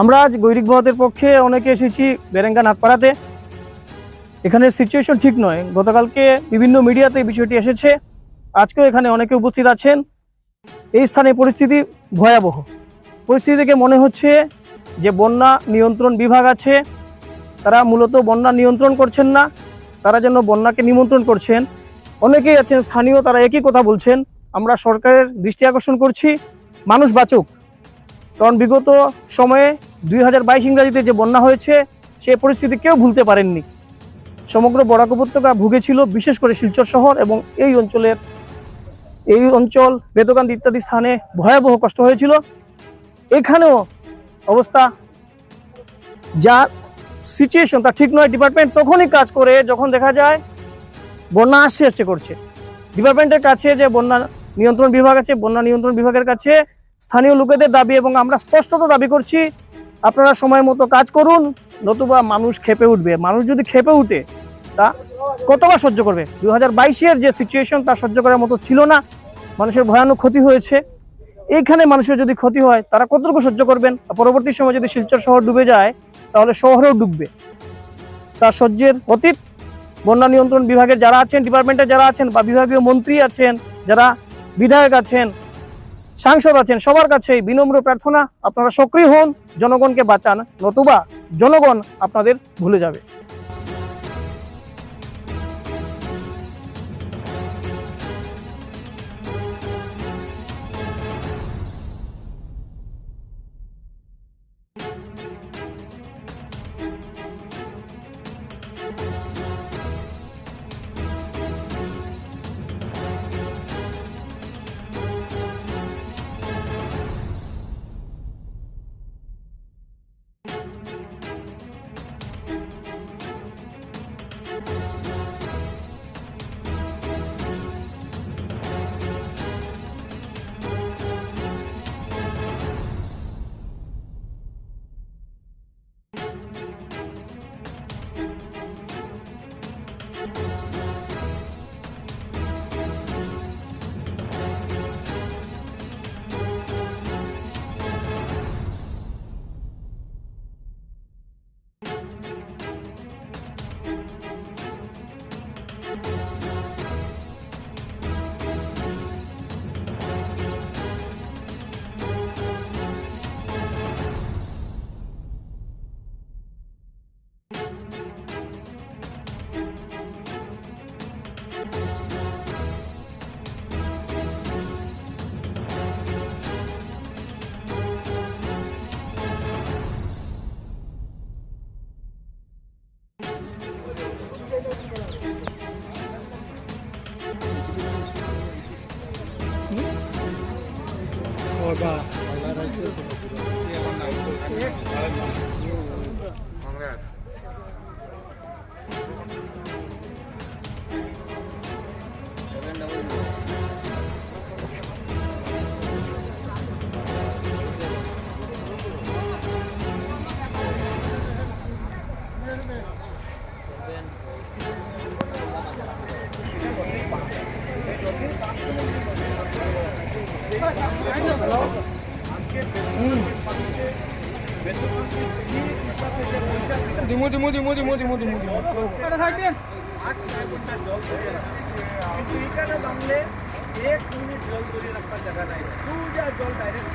আমরা আজ গৈরিক বহতের পক্ষে অনেকে এসেছি বেরেঙ্গা নাথপাড়াতে এখানে সিচুয়েশন ঠিক নয়। গতকালকে বিভিন্ন মিডিয়াতে এই বিষয়টি এসেছে। আজকেও এখানে অনেকে উপস্থিত আছেন। এই স্থানে পরিস্থিতি ভয়াবহ। পরিস্থিতি থেকে মনে হচ্ছে যে বন্যা নিয়ন্ত্রণ বিভাগ আছে। তারা মূলত বন্যা নিয়ন্ত্রণ করছেন না। তারা যেন বন্যাকে নিমন্ত্রণ করছেন। অনেকেই আছেন স্থানীয়, তারা একই কথা বলছেন। আমরা সরকারের দৃষ্টি আকর্ষণ করছি। মানুষ বাঁচুক। কারণ বিগত সময়ে দুই হাজার বাইশ ইংরাজিতে যে বন্যা হয়েছে, সে পরিস্থিতি কেউ ভুলতে পারেননি। সমগ্র বরাক উপত্যকা ভুগেছিল বিশেষ করে শিলচর শহর এবং এই অঞ্চলের এই অঞ্চল বেদকান্দ ইত্যাদি স্থানে ভয়াবহ কষ্ট হয়েছিল। এখানেও অবস্থা যা সিচুয়েশন তা ঠিক নয়। ডিপার্টমেন্ট তখনই কাজ করে, যখন দেখা যায় বন্যা আসছে আসছে, করছে। ডিপার্টমেন্টের কাছে যে বন্যা নিয়ন্ত্রণ বিভাগ আছে, বন্যা নিয়ন্ত্রণ বিভাগের কাছে স্থানীয় লোকেদের দাবি এবং আমরা স্পষ্টত দাবি করছি আপনারা সময় মতো কাজ করুন, নতুবা মানুষ খেপে উঠবে। মানুষ যদি খেপে উঠে, তা কতবার সহ্য করবে? দু হাজার বাইশের যে সিচুয়েশন তা সহ্য করার মতো ছিল না। মানুষের ভয়ানক ক্ষতি হয়েছে। এইখানে মানুষের যদি ক্ষতি হয়, তারা কতটুকু সহ্য করবেন? পরবর্তী সময় যদি শিলচর শহর ডুবে যায়, তাহলে শহরেও ডুববে। তার সহ্যের অতীত, বন্যা নিয়ন্ত্রণ বিভাগের যারা আছেন, ডিপার্টমেন্টের যারা আছেন বা বিভাগীয় মন্ত্রী আছেন, যারা বিধায়ক আছেন সাংসদ আছেন, সবার কাছে বিনম্র প্রার্থনা। আপনারা সক্রিয় হন, জনগণকে বাঁচান, নতুবা জনগণ আপনাদের ভুলে যাবে। বাবা দিমু দিমু দিমু দিমু দিমু দিমু দিমু কিন্তু এখানে एक এক जल জল ধরে রাখবার জায়গা নাই সোজা জল ডাইরেক্ট